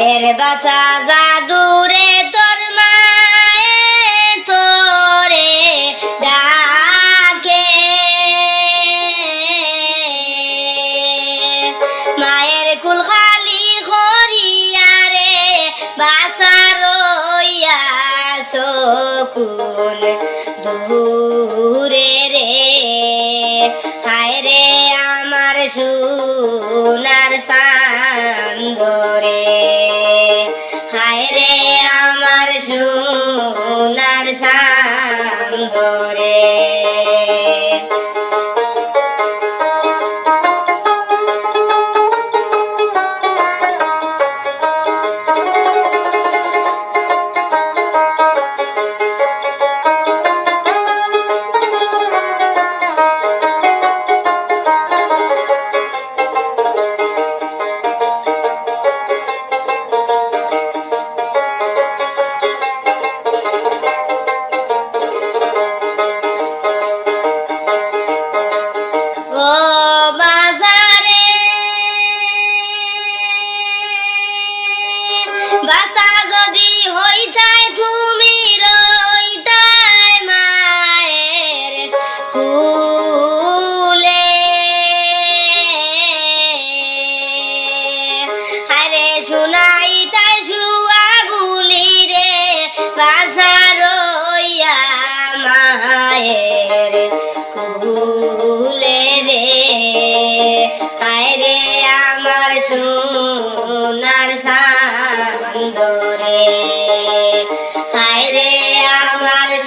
মায়ের বাসা জাদুরে তোর মায়ে তোরে ডাকে। মায়ের কুল খালি করিয়া রে বাসা রইয়া সকুন দূরে রে। হায় রে সোনার সান্দরে। হায় রে আমার সোনার সান্দরে।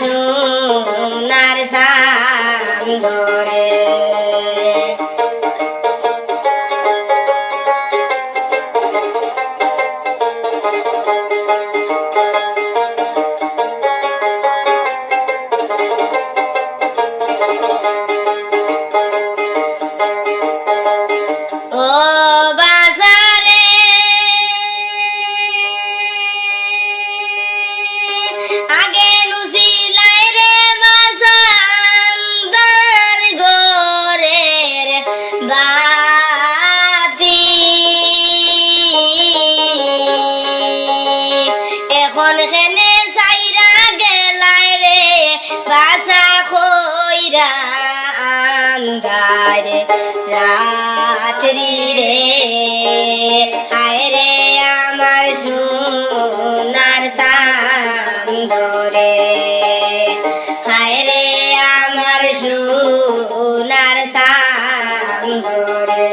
সোনার সান্দরে বাসা খইরা আন্দার রাত্রি রে। হায় রে আমার সোনার সান্দরে হায় রে আমার সোনার সান্দরে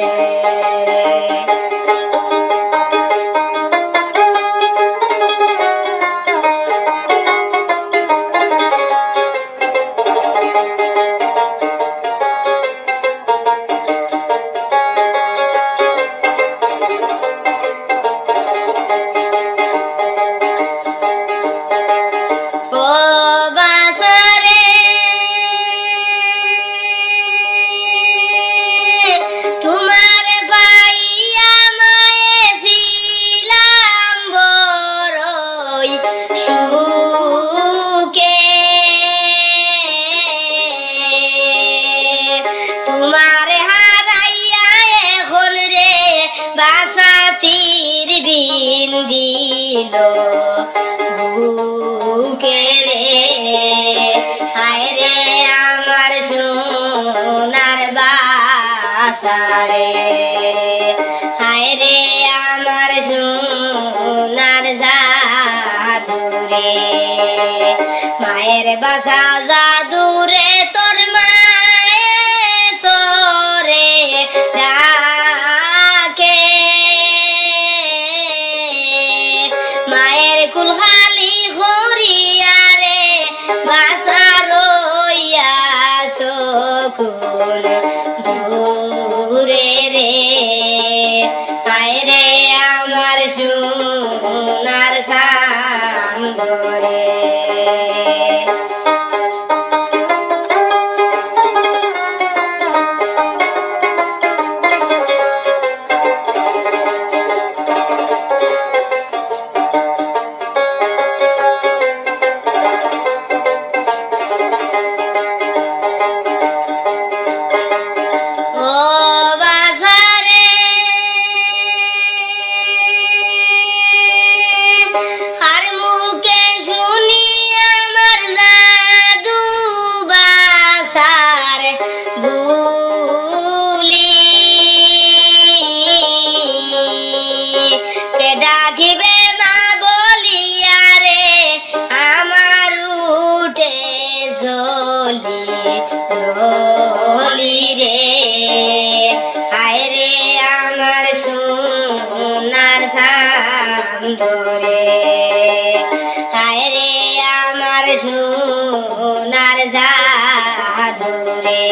দিল। বুকে রে, হায় রে আমার সোনার বাসারে হায় রে আমার সোনার জাদুরে মায়ের বাসা জাদুরে তোর মায়ে সোনার সান্দরে হায় রে আমার সোনার জাদুরে।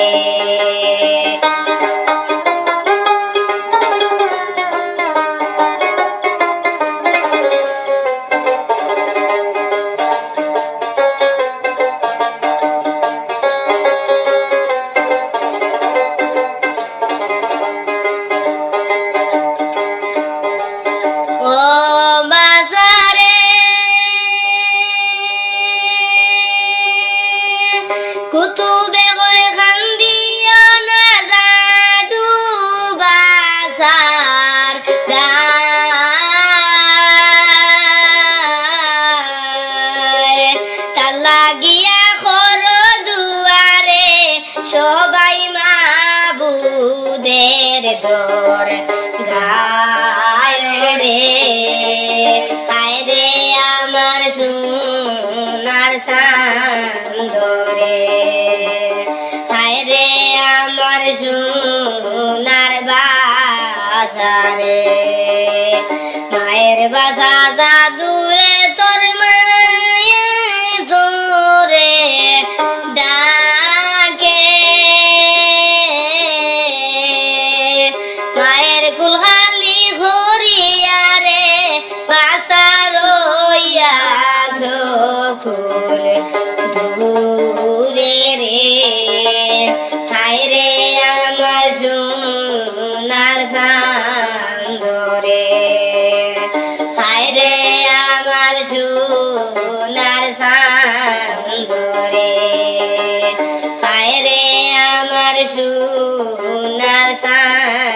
কুতুবে খান্দিও তার সবাই দর গায় রে হায় রে আমার সোনার সান্দরে সোনার বাসারে মায়ের বাসা দাদুরে বন্ধুরে হায় রে আমার সুনার সান